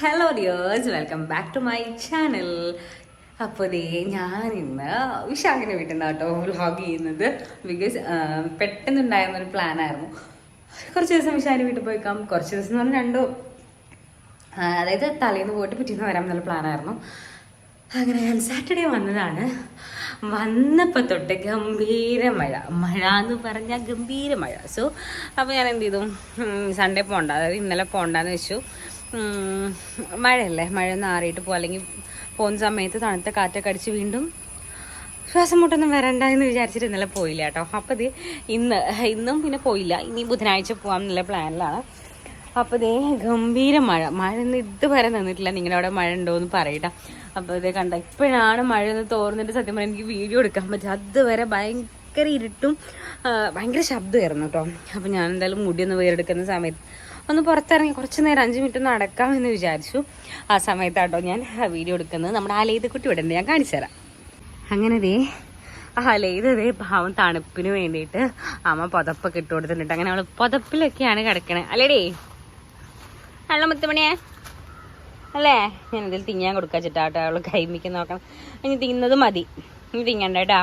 Hello dears welcome back to my channel അപ്പോൾ ദേ ഞാൻ ഇന്ന് വിശാഖിന്റെ വീട്ടിൽ നിന്ന് കേട്ടോ വ്ളോഗ് ചെയ്യുന്നത്. ബിക്കോസ് പെട്ടെന്നുണ്ടായിരുന്ന ഒരു പ്ലാനായിരുന്നു കുറച്ച് ദിവസം വിശാഖിന്റെ വീട്ടിൽ പോയിക്കാം. കുറച്ച് ദിവസം എന്ന് പറഞ്ഞാൽ രണ്ടു. അതായത് തലേന്ന് പോയിട്ട് പിറ്റേന്ന് വരാം എന്നുള്ള പ്ലാനായിരുന്നു അങ്ങനെ ഞാൻ സാറ്റർഡേ വന്നതാണ്. വന്നപ്പോൾ തൊട്ട് ഗംഭീര മഴ. മഴ എന്ന് പറഞ്ഞാൽ ഗംഭീര മഴ. സോ അപ്പോൾ ഞാൻ എന്ത് ചെയ്തു? സൺഡേ പോകണ്ട അതായത് ഇന്നലെ പോകണ്ടെന്ന് വെച്ചു. മഴയല്ലേ? മഴ ഒന്ന് ആറിയിട്ട് പോകും അല്ലെങ്കിൽ പോകുന്ന സമയത്ത് തണുത്ത കാറ്റൊക്കെ അടിച്ച് വീണ്ടും ശ്വാസം മുട്ടൊന്നും വരണ്ട എന്ന് വിചാരിച്ചിട്ട് ഇന്നലെ പോയില്ല കേട്ടോ. അപ്പോൾ ഇത് ഇന്ന് ഇന്നും പിന്നെ പോയില്ല. ഇനി ബുധനാഴ്ച പോകാം എന്നുള്ള പ്ലാനിലാണ്. അപ്പോൾ ഇതേ ഗംഭീര മഴ. മഴ ഒന്നും ഇതുവരെ നിന്നിട്ടില്ല. നിങ്ങളുടെ അവിടെ മഴ ഉണ്ടോ എന്ന് പറയട്ടെ അപ്പോൾ ഇതേ കണ്ട ഇപ്പോഴാണ് മഴ ഒന്ന് തോർന്നിട്ട് സത്യം പറഞ്ഞാൽ എനിക്ക് വീഡിയോ എടുക്കാൻ പറ്റും. അതുവരെ ഭയങ്കര ഇരുട്ടും ഭയങ്കര ശബ്ദമായിരുന്നു കേട്ടോ. അപ്പോൾ ഞാൻ എന്തായാലും മുടി ഒന്ന് വേറെടുക്കുന്ന സമയത്ത് ഒന്ന് പുറത്തിറങ്ങി കുറച്ച് നേരം അഞ്ച് മിനിറ്റ് നടക്കാം എന്ന് വിചാരിച്ചു. ആ സമയത്താട്ടോ ഞാൻ വീഡിയോ എടുക്കുന്നത്. നമ്മുടെ ആ കുട്ടി ഇവിടെ ഞാൻ കാണിച്ചു തരാം. അങ്ങനെ ദേ ദേ പാവം തണുപ്പിന് വേണ്ടിയിട്ട് അമ്മ പുതപ്പൊക്കെ ഇട്ട് കൊടുത്തിട്ടുണ്ട്. അങ്ങനെ നമ്മൾ പുതപ്പിലൊക്കെയാണ് കിടക്കണേ. അല്ലേടേ? അല്ല മുത്തുമണിയെ. അല്ലേ? ഞാൻ ഇതിൽ തിങ്ങാൻ കൊടുക്കാച്ചിട്ടാട്ടോ അവൾ കൈമിക്ക് നോക്കണം. ഇനി തിന്നത് മതി. ഇനി തിങ്ങണ്ട കേട്ടാ.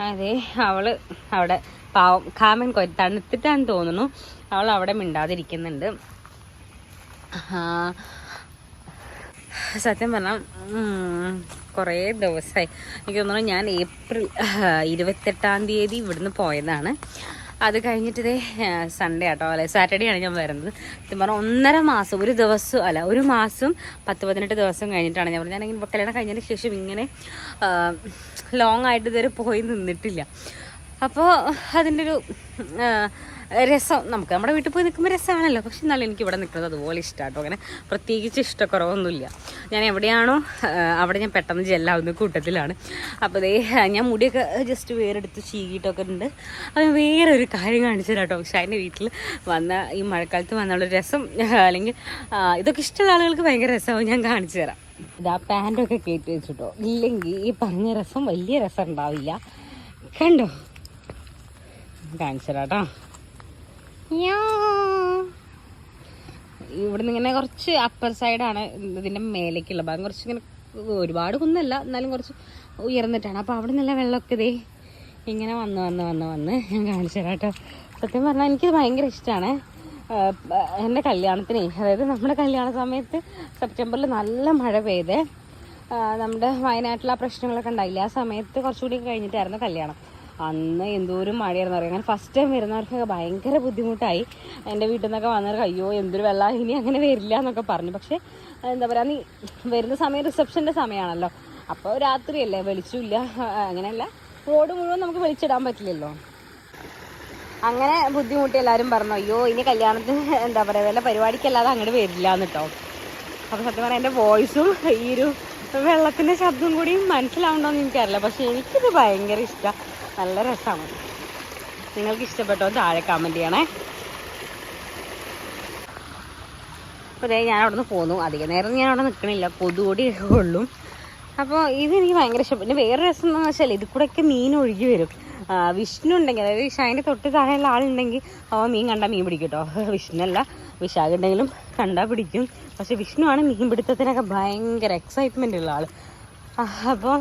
അതെ അവൾ അവിടെ പാവം കാമൻ കൊ തണുത്തിട്ടാന്ന് തോന്നുന്നു. അവൾ അവിടെ മിണ്ടാതിരിക്കുന്നുണ്ട്. സത്യം പറഞ്ഞാൽ കുറേ ദിവസമായി എനിക്ക് തോന്നുന്നു ഞാൻ ഏപ്രിൽ ഇരുപത്തെട്ടാം തീയതി ഇവിടുന്ന് പോയതാണ്. അത് കഴിഞ്ഞിട്ട് ഇതേ സൺഡേ ആട്ടോ അല്ലെ? സാറ്റർഡേ ആണ് ഞാൻ വരുന്നത്. സത്യം പറഞ്ഞാൽ ഒന്നര മാസം ഒരു ദിവസം അല്ല ഒരു മാസം പത്ത് പതിനെട്ട് ദിവസം കഴിഞ്ഞിട്ടാണ് ഞാൻ പറഞ്ഞത് ഞാനിങ്ങനെ കല്യാണം കഴിഞ്ഞതിന് ശേഷം ഇങ്ങനെ ലോങ് ആയിട്ട് ഇതുവരെ പോയി നിന്നിട്ടില്ല. അപ്പോൾ അതിന്റെ ഒരു രസം. നമുക്ക് നമ്മുടെ വീട്ടിൽ പോയി നിൽക്കുമ്പോൾ രസമാണല്ലോ. പക്ഷെ എന്നാലും എനിക്ക് ഇവിടെ നിൽക്കുന്നത് അതുപോലെ ഇഷ്ടമാട്ടോ അങ്ങനെ പ്രത്യേകിച്ച് ഇഷ്ടക്കുറവൊന്നുമില്ല. ഞാൻ എവിടെയാണോ അവിടെ ഞാൻ പെട്ടെന്ന് ജെല്ലാവുന്ന കൂട്ടത്തിലാണ്. അപ്പോൾ ദേ ഞാൻ മുടിയൊക്കെ ജസ്റ്റ് വേറെടുത്ത് ചീകിയിട്ടൊക്കെ ഉണ്ട്. അത് വേറൊരു കാര്യം കാണിച്ചു കേട്ടോ. അതിന്റെ വീട്ടിൽ വന്ന ഈ മഴക്കാലത്ത് വന്നുള്ള രസം അല്ലെങ്കിൽ ഇതൊക്കെ ഇഷ്ടമുള്ള ആളുകൾക്ക് ഭയങ്കര രസമാവും. ഞാൻ കാണിച്ചു തരാം. ഇതാ പാന്റൊക്കെ കയറ്റി വെച്ചിട്ടോ. ഇല്ലെങ്കിൽ ഈ പറഞ്ഞ രസം വലിയ രസം ഉണ്ടാവില്ല. കണ്ടോ? കാണിച്ചു തരാം കേട്ടോ. ഇവിടുന്ന് ഇങ്ങനെ കുറച്ച് അപ്പർ സൈഡാണ് ഇതിന്റെ മേലേക്കുള്ള ഭാഗം കുറച്ച് ഇങ്ങനെ ഒരുപാട് കുന്നല്ല എന്നാലും കുറച്ച് ഉയർന്നിട്ടാണ്. അപ്പോൾ അവിടെ നിന്നുള്ള വെള്ളമൊക്കെ ഇതേ ഇങ്ങനെ വന്ന് വന്ന് വന്ന് വന്ന് ഞാൻ കാണിച്ചു തരാം കേട്ടോ. സത്യം പറഞ്ഞാൽ എനിക്കിത് ഭയങ്കര ഇഷ്ടമാണ് എന്റെ കല്യാണത്തിന് അതായത് നമ്മുടെ കല്യാണ സമയത്ത് സെപ്റ്റംബറിൽ നല്ല മഴ പെയ്ത് നമ്മുടെ വയനാട്ടിൽ ആ പ്രശ്നങ്ങളൊക്കെ ഉണ്ടായില്ല? ആ സമയത്ത് കുറച്ചുകൂടി കഴിഞ്ഞിട്ടായിരുന്നു കല്യാണം. അന്ന് എന്തോരം മഴയായിരുന്നു. അറിയാം? അങ്ങനെ ഫസ്റ്റ് ടൈം വരുന്നവർക്കൊക്കെ ഭയങ്കര ബുദ്ധിമുട്ടായി. എന്റെ വീട്ടിൽ നിന്നൊക്കെ വന്നവർക്ക് അയ്യോ എന്തൊരു വെള്ളം ഇനി അങ്ങനെ വരില്ല എന്നൊക്കെ പറഞ്ഞു. പക്ഷേ എന്താ പറയുക നീ വരുന്ന സമയം റിസപ്ഷന്റെ സമയമാണല്ലോ. അപ്പോൾ രാത്രിയല്ലേ? വെളിച്ചമില്ല. അങ്ങനെയല്ല. റോഡ് മുഴുവൻ നമുക്ക് വെളിച്ചിടാൻ പറ്റില്ലല്ലോ. അങ്ങനെ ബുദ്ധിമുട്ടി എല്ലാവരും പറഞ്ഞു അയ്യോ ഇനി കല്യാണത്തിന് എന്താ പറയുക വല്ല പരിപാടിക്കല്ലാതെ അങ്ങോട്ട് വരില്ല എന്നിട്ടോ. അപ്പോൾ സത്യം പറഞ്ഞാൽ എന്റെ വോയിസും ഈ ഒരു വെള്ളത്തിന്റെ ശബ്ദം കൂടി മനസ്സിലാവണ്ടോന്ന് എനിക്കറിയില്ല. പക്ഷേ എനിക്കിത് ഭയങ്കര ഇഷ്ടമാണ് നല്ല രസമാണ് നിങ്ങൾക്ക് ഇഷ്ടപ്പെട്ടോ താഴെ കമന്റ് ചെയ്യണേ. അപ്പോൾ ഇതേ ഞാൻ അവിടെ നിന്ന് പോന്നു. അധികം നേരം ഞാൻ അവിടെ നിൽക്കണില്ല കൊതുകൂടി കൊള്ളും അപ്പോൾ ഇത് എനിക്ക് ഭയങ്കര ഇഷ്ടപ്പെട്ടു പിന്നെ വേറെ രസം എന്താണെന്ന് വെച്ചാൽ ഇത് കൂടെയൊക്കെ മീൻ ഒഴുകി വരും. വിഷ്ണു ഉണ്ടെങ്കിൽ അതായത് വിഷാവിന്റെ തൊട്ട് താഴെയുള്ള ആളുണ്ടെങ്കിൽ അവ മീൻ കണ്ടാൽ മീൻ പിടിക്കും കേട്ടോ. വിഷ്ണുവല്ല വിശാഖ് ഉണ്ടെങ്കിലും കണ്ടാൽ പിടിക്കും. പക്ഷെ വിഷ്ണുവാണ് മീൻ പിടുത്തത്തിനൊക്കെ ഭയങ്കര എക്സൈറ്റ്മെന്റ് ഉള്ള ആൾ അപ്പോൾ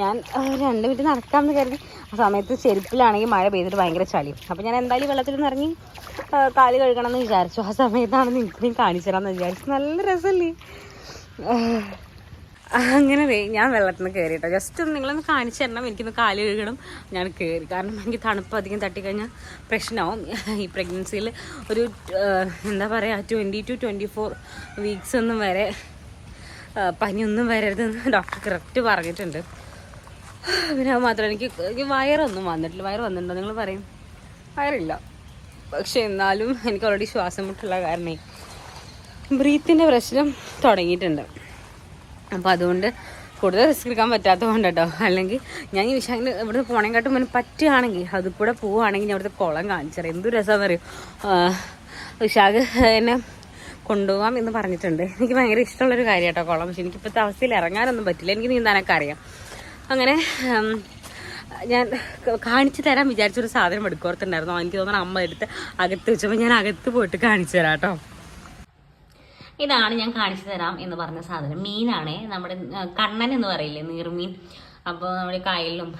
ഞാൻ രണ്ട് മിനിറ്റ് നടക്കാമെന്ന് കരുതി. ആ സമയത്ത് ചെരുപ്പിലാണെങ്കിൽ മഴ പെയ്തിട്ട് ഭയങ്കര ചളിയും. അപ്പോൾ ഞാൻ എന്തായാലും വെള്ളത്തിൽ ഇറങ്ങി കാൽ കഴുകണം എന്ന് വിചാരിച്ചു. ആ സമയത്താണ് നിങ്ങൾക്ക് കാണിച്ചു തരാമെന്ന് വിചാരിച്ചു. നല്ല രസമല്ലേ? അങ്ങനെ ഞാൻ വെള്ളത്തിൽ നിന്ന് കയറി കേട്ടോ. ജസ്റ്റ് ഒന്ന് നിങ്ങളൊന്ന് കാണിച്ചു തരണം. എനിക്കൊന്ന് കാൽ കഴുകണം. ഞാൻ കയറി കാരണം എനിക്ക് തണുപ്പ് അധികം തട്ടിക്കഴിഞ്ഞാൽ പ്രശ്നമാവും. ഈ പ്രഗ്നൻസിയിൽ ഒരു എന്താ പറയുക twenty two twenty four weeks ഒന്നും വരെ പനിയൊന്നും വരരുതെന്ന് ഡോക്ടർ കറക്റ്റ് പറഞ്ഞിട്ടുണ്ട്. പിന്നെ മാത്രമല്ല എനിക്ക് എനിക്ക് വയറൊന്നും വന്നിട്ടില്ല. വയറ് വന്നിട്ടുണ്ടോ? നിങ്ങൾ പറയും. വയറില്ല. പക്ഷെ എന്നാലും എനിക്ക് ഓൾറെഡി ശ്വാസം മുട്ടുള്ള കാരണേ ബ്രീത്തിന്റെ പ്രശ്നം തുടങ്ങിയിട്ടുണ്ട്. അപ്പോൾ അതുകൊണ്ട് കൂടുതൽ റിസ്ക് എടുക്കാൻ പറ്റാത്തത് കൊണ്ട് കേട്ടോ. അല്ലെങ്കിൽ ഞാൻ ഈ വിശാഖിന് ഇവിടുന്ന് പോണേക്കാട്ടും മുന്നേ പറ്റുകയാണെങ്കിൽ അതിൽക്കൂടെ കൂടെ പോവുകയാണെങ്കിൽ ഞാൻ ഇവിടുത്തെ കുളം കാണിച്ചറിയാം എന്ത് രസമെന്ന് അറിയും? വിശാഖ് എന്നെ കൊണ്ടുപോകാം എന്ന് പറഞ്ഞിട്ടുണ്ട്. എനിക്ക് ഭയങ്കര ഇഷ്ടമുള്ളൊരു കാര്യം കേട്ടോ കുളം. പക്ഷെ എനിക്കിപ്പോഴത്തെ അവസ്ഥയിൽ ഇറങ്ങാനൊന്നും പറ്റില്ല. എനിക്ക് നീന്താനൊക്കെ അറിയാം. അങ്ങനെ ഞാൻ കാണിച്ചു തരാൻ വിചാരിച്ചൊരു സാധനം എടുക്കുറത്തുണ്ടായിരുന്നു എനിക്ക് തോന്നുന്നു അമ്മ എടുത്ത് അകത്ത് വെച്ചപ്പോൾ ഞാൻ അകത്ത് പോയിട്ട് കാണിച്ചു തരാം കേട്ടോ. ഇതാണ് ഞാൻ കാണിച്ചു തരാം എന്ന് പറഞ്ഞ സാധനം. മീനാണേ നമ്മുടെ കണ്ണൻ എന്ന് പറയില്ലേ നീർമീൻ. അപ്പോൾ നമ്മുടെ കായലിലും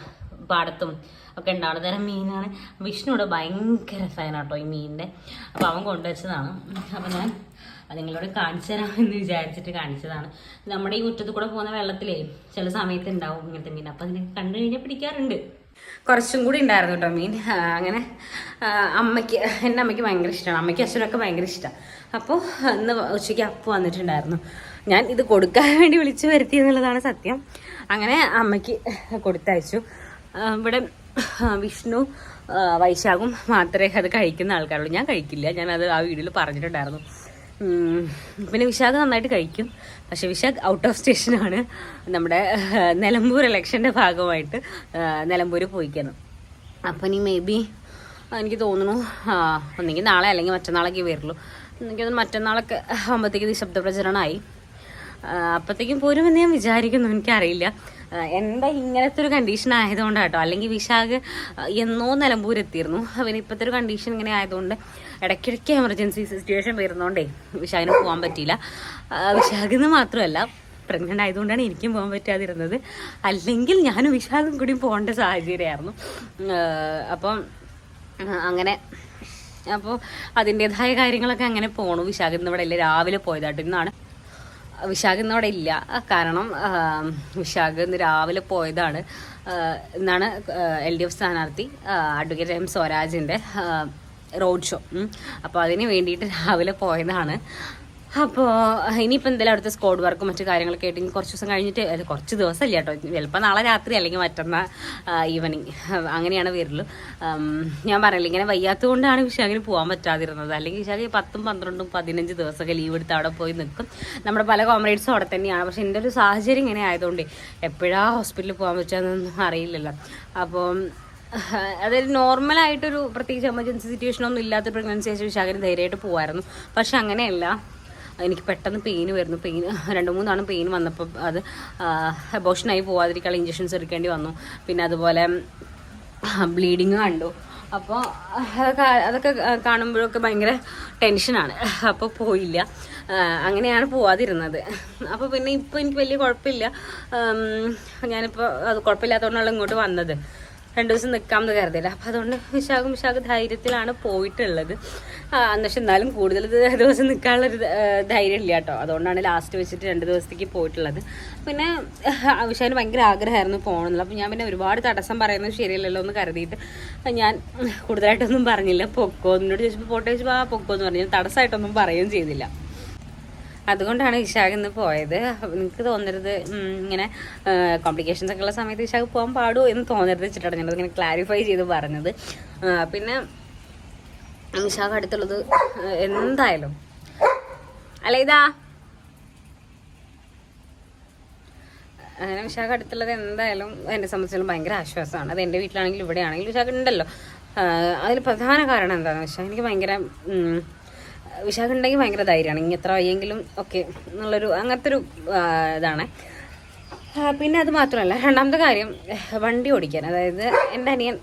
പാടത്തും ഒക്കെ ഉണ്ടാവുന്ന തരം മീനാണ്. വിഷ്ണുവിടെ ഭയങ്കര ഫാനാട്ടോ ഈ മീനിന്റെ. അപ്പോൾ അവൻ കൊണ്ടുവച്ചതാണ്. അപ്പോൾ ഞാൻ അത് നിങ്ങളോട് കാണിച്ചു തരാമെന്ന് വിചാരിച്ചിട്ട് കാണിച്ചതാണ്. നമ്മുടെ ഈ മുറ്റത്ത് കൂടെ പോകുന്ന വെള്ളത്തിലേ ചില സമയത്ത് ഉണ്ടാവും ഇങ്ങനത്തെ മീൻ. അപ്പോൾ അതിനെ കണ്ടു കഴിഞ്ഞാൽ പിടിക്കാറുണ്ട്. കുറച്ചും കൂടി ഉണ്ടായിരുന്നു കേട്ടോ മീൻ. അങ്ങനെ അമ്മയ്ക്ക് എന്റെ അമ്മയ്ക്ക് ഭയങ്കര ഇഷ്ടമാണ് അമ്മയ്ക്ക് അച്ഛനൊക്കെ ഭയങ്കര ഇഷ്ടമാണ് അപ്പോൾ ഇന്ന് ഉച്ചയ്ക്ക് അപ്പ് വന്നിട്ടുണ്ടായിരുന്നു. ഞാൻ ഇത് കൊടുക്കാൻ വേണ്ടി വിളിച്ചു വരുത്തി എന്നുള്ളതാണ് സത്യം. അങ്ങനെ അമ്മയ്ക്ക് കൊടുത്തയച്ചു. ഇവിടെ വിഷ്ണു വൈശാഖും മാത്രമേ അത് കഴിക്കുന്ന ആൾക്കാരുള്ളൂ. ഞാൻ കഴിക്കില്ല. ഞാൻ അത് ആ വീഡിയോയിൽ പറഞ്ഞിട്ടുണ്ടായിരുന്നു. പിന്നെ വിശാഖ് നന്നായിട്ട് കഴിക്കും. പക്ഷെ വിശാഖ് ഔട്ട് ഓഫ് സ്റ്റേഷനാണ് നമ്മുടെ നിലമ്പൂർ ഇലക്ഷന്റെ ഭാഗമായിട്ട് നിലമ്പൂർ പോയിക്കണം അപ്പം ഇനി മേ ബി എനിക്ക് തോന്നുന്നു ഒന്നെങ്കിൽ നാളെ അല്ലെങ്കിൽ മറ്റന്നാളൊക്കെ വരുള്ളൂ എനിക്ക് തോന്നുന്നു മറ്റന്നാളൊക്കെ ആകുമ്പോഴത്തേക്ക് നിശബ്ദ പ്രചരണമായി. ആ, പോരും പോരുമെന്ന് ഞാൻ വിചാരിക്കുന്നു. എനിക്കറിയില്ല. എന്താ ഇങ്ങനത്തെ ഒരു കണ്ടീഷൻ ആയതുകൊണ്ട് കേട്ടോ അല്ലെങ്കിൽ വിശാഖ് എന്നോ നിലമ്പൂർ എത്തിയിരുന്നു അവന് ഇപ്പോഴത്തെ ഒരു കണ്ടീഷൻ ഇങ്ങനെ ആയതുകൊണ്ട് ഇടയ്ക്കിടയ്ക്ക് എമർജൻസി സിറ്റുവേഷൻ വരുന്നതുകൊണ്ടേ വിശാഖിന് പോകാൻ പറ്റിയില്ല. വിശാഖിന്ന് വിശാഖിന് മാത്രമല്ല പ്രഗ്നന്റ് ആയതുകൊണ്ടാണ് എനിക്കും പോകാൻ പറ്റാതിരുന്നത്. അല്ലെങ്കിൽ ഞാനും വിശാഖും കൂടി പോകേണ്ട സാഹചര്യമായിരുന്നു. അപ്പം അങ്ങനെ അപ്പോൾ അതിന്റെതായ കാര്യങ്ങളൊക്കെ അങ്ങനെ പോണു. വിശാഖ് ഇന്ന് ഇവിടെ രാവിലെ പോയതാട്ടോ. ഇന്നാണ് വിശാഖ് ഇന്ന് അവിടെ ഇല്ല കാരണം വിശാഖ് ഇന്ന് രാവിലെ പോയതാണ്. എന്നാണ് എൽ ഡി എഫ് സ്ഥാനാർത്ഥി അഡ്വക്കേറ്റ് എം സ്വരാജിന്റെ റോഡ് ഷോ. അപ്പോൾ അതിന് വേണ്ടിയിട്ട് രാവിലെ പോയതാണ്. അപ്പോൾ ഇനിയിപ്പോൾ എന്തായാലും അടുത്ത സ്കോഡ് വർക്കും മറ്റു കാര്യങ്ങളൊക്കെ ആയിട്ട് കുറച്ച് ദിവസം കഴിഞ്ഞിട്ട് അല്ല കുറച്ച് ദിവസം കേട്ടോ. ചിലപ്പോൾ നാളെ രാത്രി അല്ലെങ്കിൽ മറ്റന്നാ ഈവനിങ് അങ്ങനെയാണ് വരുള്ളൂ ഞാൻ പറയില്ല ഇങ്ങനെ വയ്യാത്തത് കൊണ്ടാണ് വിശാഖിന് പോകാൻ പറ്റാതിരുന്നത്. അല്ലെങ്കിൽ വിശാഖി പത്തും പന്ത്രണ്ടും പതിനഞ്ച് ദിവസമൊക്കെ ലീവ് എടുത്ത് അവിടെ പോയി നിൽക്കും നമ്മുടെ പല കോമ്രേഡ്സും അവിടെ തന്നെയാണ്. പക്ഷെ എന്റെ ഒരു സാഹചര്യം ഇങ്ങനെ ആയതുകൊണ്ട് എപ്പോഴാ ഹോസ്പിറ്റലിൽ പോകാൻ പറ്റുകയെന്നൊന്നും അറിയില്ലല്ലോ. അപ്പോൾ അതായത് നോർമലായിട്ടൊരു പ്രത്യേകിച്ച് എമർജൻസി സിറ്റുവേഷൻ ഒന്നും ഇല്ലാത്ത പ്രഗ്നൻസി ആയിട്ട് വിശാഖന് ധൈര്യമായിട്ട് പോകുമായിരുന്നു പക്ഷെ അങ്ങനെയല്ല. എനിക്ക് പെട്ടെന്ന് പെയിൻ വരുന്നു. പെയിൻ രണ്ട് മൂന്നാണ് പെയിൻ വന്നപ്പോൾ അത് അബോഷനായി പോവാതിരിക്കാൻ ഇഞ്ചക്ഷൻസ് എടുക്കേണ്ടി വന്നു. പിന്നെ അതുപോലെ ബ്ലീഡിങ് കണ്ടു. അപ്പോൾ അതൊക്കെ അതൊക്കെ കാണുമ്പോഴൊക്കെ ഭയങ്കര ടെൻഷനാണ് അപ്പോൾ പോയില്ല. അങ്ങനെയാണ് പോവാതിരുന്നത്. അപ്പോൾ പിന്നെ ഇപ്പോൾ എനിക്ക് വലിയ കുഴപ്പമില്ല. ഞാനിപ്പോൾ അത് കുഴപ്പമില്ലാത്തതുകൊണ്ടാണ് ഇങ്ങോട്ട് വന്നത്. രണ്ട് ദിവസം നിൽക്കാമെന്ന് കരുതില്ല അപ്പം അതുകൊണ്ട് വിശാഖ് വിശാഖ ധൈര്യത്തിലാണ് പോയിട്ടുള്ളത്. പക്ഷെ എന്നാലും കൂടുതൽ ദിവസം നിൽക്കാനുള്ളൊരു ധൈര്യം ഇല്ല കേട്ടോ. അതുകൊണ്ടാണ് ലാസ്റ്റ് വെച്ചിട്ട് രണ്ട് ദിവസത്തേക്ക് പോയിട്ടുള്ളത്. പിന്നെ വിശാഖിന് ഭയങ്കര ആഗ്രഹമായിരുന്നു പോകണമെന്നുള്ളത് അപ്പം ഞാൻ പിന്നെ ഒരുപാട് തടസ്സം പറയുന്നത് ശരിയല്ലല്ലോ എന്ന് കരുതിയിട്ട് ഞാൻ കൂടുതലായിട്ടൊന്നും പറഞ്ഞില്ല. പൊക്കോ എന്നോട് ചോദിച്ചപ്പോൾ പോട്ടെ ചോദിച്ചപ്പോൾ ആ പൊക്കോ എന്ന് പറഞ്ഞു. തടസ്സമായിട്ടൊന്നും പറയുകയും ചെയ്തില്ല. അതുകൊണ്ടാണ് ഇഷാഖ് ഇന്ന് പോയത്. നിങ്ങൾക്ക് തോന്നരുത് ഇങ്ങനെ കോംപ്ലിക്കേഷൻസ് ഒക്കെ ഉള്ള സമയത്ത് വിശാഖ് പോകാൻ പാടുമോ എന്ന് തോന്നരുത് വെച്ചിട്ടാണ് ഞാനത് ഇങ്ങനെ ക്ലാരിഫൈ ചെയ്ത് പറഞ്ഞത്. പിന്നെ ഇഷാഖ് അടുത്തുള്ളത് എന്തായാലും. അല്ല ഇതാ. അങ്ങനെ വിശാഖ അടുത്തുള്ളത് എന്തായാലും എന്നെ സംബന്ധിച്ചാലും ഭയങ്കര ആശ്വാസമാണ്. അത് എന്റെ വീട്ടിലാണെങ്കിലും ഇവിടെയാണെങ്കിലും വിശാഖ ഉണ്ടല്ലോ. അതിൽ പ്രധാന കാരണം എന്താണെന്ന് വെച്ചാൽ എനിക്ക് ഭയങ്കര ഉം, വിശാഖ ഉണ്ടെങ്കിൽ ഭയങ്കര ധൈര്യമാണ്. ഇനി എത്ര വയ്യെങ്കിലും ഓക്കെ എന്നുള്ളൊരു അങ്ങനത്തെ ഒരു ഇതാണ്. പിന്നെ അത് മാത്രമല്ല രണ്ടാമത്തെ കാര്യം വണ്ടി ഓടിക്കാൻ. അതായത് എന്റെ അനിയൻ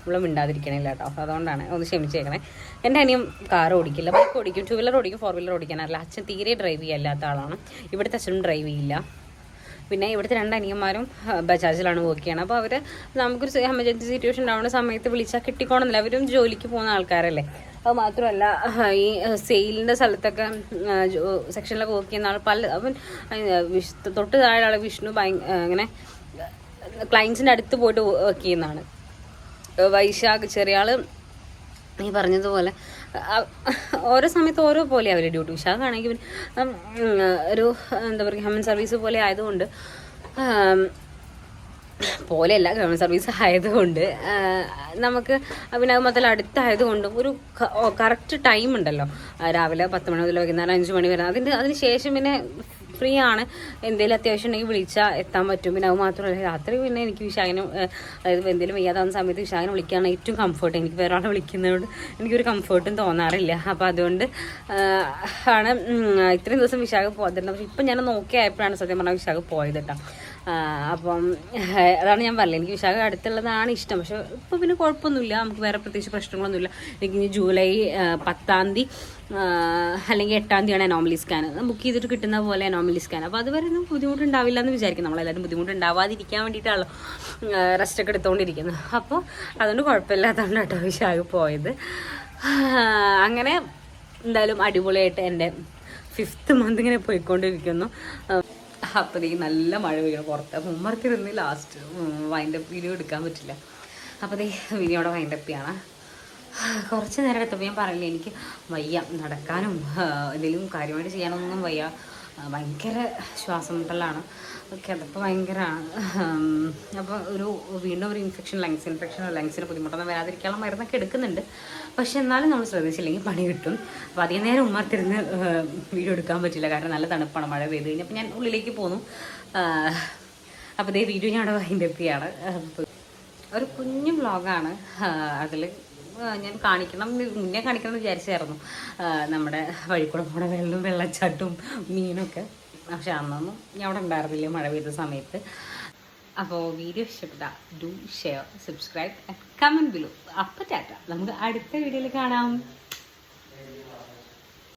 നമ്മൾ മിണ്ടാതിരിക്കണില്ല കേട്ടോ. അതുകൊണ്ടാണ് ഒന്ന് ക്ഷമിച്ചേക്കണേ. എന്റെ അനിയൻ കാർ ഓടിക്കില്ല. ബൈക്ക് ഓടിക്കും ടു വീലർ ഓടിക്കും ഫോർ വീലർ ഓടിക്കാനല്ല അച്ഛൻ തീരെ ഡ്രൈവ് ചെയ്യാത്ത ആളാണ്. ഇവിടുത്തെ അച്ഛനും ഡ്രൈവ് ചെയ്യില്ല. പിന്നെ ഇവിടുത്തെ രണ്ട് അനിയന്മാരും ബജാജിലാണ് വർക്ക് ചെയ്യണം. അപ്പോൾ അവർ നമുക്കൊരു എമർജൻസി സിറ്റുവേഷൻ ഉണ്ടാവുന്ന സമയത്ത് വിളിച്ചാൽ കിട്ടിക്കോണമെന്നില്ല അവരും ജോലിക്ക് പോകുന്ന ആൾക്കാരല്ലേ. അത് മാത്രമല്ല ഈ സെയിലിന്റെ സ്ഥലത്തൊക്കെ സെക്ഷനിലൊക്കെ വർക്ക് ചെയ്യുന്ന ആൾ പല അവൻ തൊട്ട് താഴെ ആൾ വിഷ്ണു ഇങ്ങനെ ക്ലയൻസിന്റെ അടുത്ത് പോയിട്ട് വർക്ക് ചെയ്യുന്നതാണ്. വൈശാഖ് ചെറിയ ആൾ ഈ പറഞ്ഞതുപോലെ ഓരോ സമയത്ത് ഓരോ പോലെ അവർ ഡ്യൂട്ടി വിശാഖാണെങ്കിൽ ഒരു എന്താ പറയുക ഹ്യൂമൻ സർവീസ് പോലെ ആയതുകൊണ്ട് പോലെയല്ല ഗവൺമെന്റ് സർവീസ് ആയതുകൊണ്ട്. നമുക്ക് അഭിനവ് മത്തൽ മൊത്തം അടുത്തായതുകൊണ്ടും ഒരു കറക്റ്റ് ടൈം ഉണ്ടല്ലോ. രാവിലെ പത്ത് മണി മുതൽ വൈകുന്നേരം അഞ്ച് മണി വരെ. അതിന്റെ അതിന് ശേഷം പിന്നെ ഫ്രീ ആണ്. എന്തെങ്കിലും അത്യാവശ്യം ഉണ്ടെങ്കിൽ വിളിച്ചാൽ എത്താൻ പറ്റും. പിന്നെ അത് മാത്രമല്ല രാത്രി പിന്നെ എനിക്ക് വിശാഖനം അതായത് എന്തെങ്കിലും വയ്യാതാവുന്ന സമയത്ത് വിശാഖനെ വിളിക്കുകയാണ് ഏറ്റവും കംഫർട്ട് എനിക്ക് വേറെ ആളെ വിളിക്കുന്നതുകൊണ്ട് എനിക്കൊരു കംഫർട്ടും തോന്നാറില്ല. അപ്പോൾ അതുകൊണ്ട് ആണ് ഇത്രയും ദിവസം വിശാഖ പോകാതിരുന്നത്. പക്ഷേ ഇപ്പം ഞാൻ നോക്കിയായപ്പോഴാണ് സത്യം പറഞ്ഞാൽ വിശാഖ പോയത് കേട്ടോ. അപ്പം അതാണ് ഞാൻ പറഞ്ഞത്. എനിക്ക് വിശാഖ അടുത്തുള്ളതാണ് ഇഷ്ടം. പക്ഷെ ഇപ്പോൾ പിന്നെ കുഴപ്പമൊന്നുമില്ല. നമുക്ക് വേറെ പ്രത്യേകിച്ച് പ്രശ്നങ്ങളൊന്നുമില്ല. എനിക്ക് ഇനി ജൂലൈ പത്താം തീയതി അല്ലെങ്കിൽ എട്ടാം തീയതിയാണ് അനോമലി സ്കാൻ ബുക്ക് ചെയ്തിട്ട് കിട്ടുന്ന പോലെ അനോമലി സ്കാൻ അപ്പോൾ അതുവരെ ഒന്നും ബുദ്ധിമുട്ടുണ്ടാവില്ല എന്ന് വിചാരിക്കും. നമ്മളെല്ലാവരും ബുദ്ധിമുട്ടുണ്ടാവാതിരിക്കാൻ വേണ്ടിയിട്ടാണല്ലോ റെസ്റ്റൊക്കെ എടുത്തുകൊണ്ടിരിക്കുന്നത് അപ്പോൾ അതുകൊണ്ട് കുഴപ്പമില്ലാത്തതുകൊണ്ട് കേട്ടോ വിശാഖ പോയത്. അങ്ങനെ എന്തായാലും അടിപൊളിയായിട്ട് എന്റെ ഫിഫ്ത്ത് മന്ത് ഇങ്ങനെ പോയിക്കൊണ്ടിരിക്കുന്നു. അപ്പോൾ ഈ നല്ല മഴ പെയ്യണം പുറത്ത്. ഇരുന്ന് ലാസ്റ്റ് വൈൻഡപ്പ് വീഡിയോ എടുക്കാൻ പറ്റില്ല. അപ്പോൾ വീഡിയോ അവിടെ വൈൻഡപ്പ് ചെയ്യണം. കുറച്ച് നേരം എടുത്തപ്പോൾ ഞാൻ പറയില്ല എനിക്ക് വയ്യ നടക്കാനും എന്തെങ്കിലും കാര്യമായിട്ട് ചെയ്യാനൊന്നും വയ്യ. ഭയങ്കര ശ്വാസം മുട്ടലാണ്. കിടപ്പ് ഭയങ്കരമാണ് അപ്പോൾ ഒരു വീണ്ടും ഒരു ഇൻഫെക്ഷൻ ലങ്സ് ഇൻഫെക്ഷൻ ലങ്സിന് ബുദ്ധിമുട്ടൊന്നും വരാതിരിക്കാനുള്ള മരുന്നൊക്കെ എടുക്കുന്നുണ്ട്. പക്ഷെ എന്നാലും നമ്മൾ ശ്രദ്ധിച്ചില്ലെങ്കിൽ പണി കിട്ടും. അപ്പോൾ അധികം നേരം ഉമ്മർത്തിരുന്ന് വീഡിയോ എടുക്കാൻ പറ്റില്ല. കാരണം നല്ല തണുപ്പാണ് മഴ പെയ്ത് കഴിഞ്ഞപ്പോൾ ഞാൻ ഉള്ളിലേക്ക് പോന്നു. അപ്പോൾ ഇതേ വീഡിയോ ഞാൻ അവിടെ വൈൻഡപ്പ് ചെയ്യാണ്. ഒരു കുഞ്ഞു വ്ളോഗാണ് അതിൽ ഞാൻ കാണിക്കണം. മുന്നേ കാണിക്കണം എന്ന് വിചാരിച്ചായിരുന്നു. നമ്മുടെ വഴിക്കൂടെ പോണ വെള്ളം വെള്ളച്ചാട്ടും മീനൊക്കെ. പക്ഷെ അന്നൊന്നും ഞാൻ അവിടെ ഉണ്ടായിരുന്നില്ല മഴ പെയ്ത സമയത്ത്. അപ്പോൾ വീഡിയോ ഇഷ്ടപ്പെട്ട do share subscribe comment below അപ്പോൾ ടാറ്റ നമുക്ക് അടുത്ത വീഡിയോയിൽ കാണാം.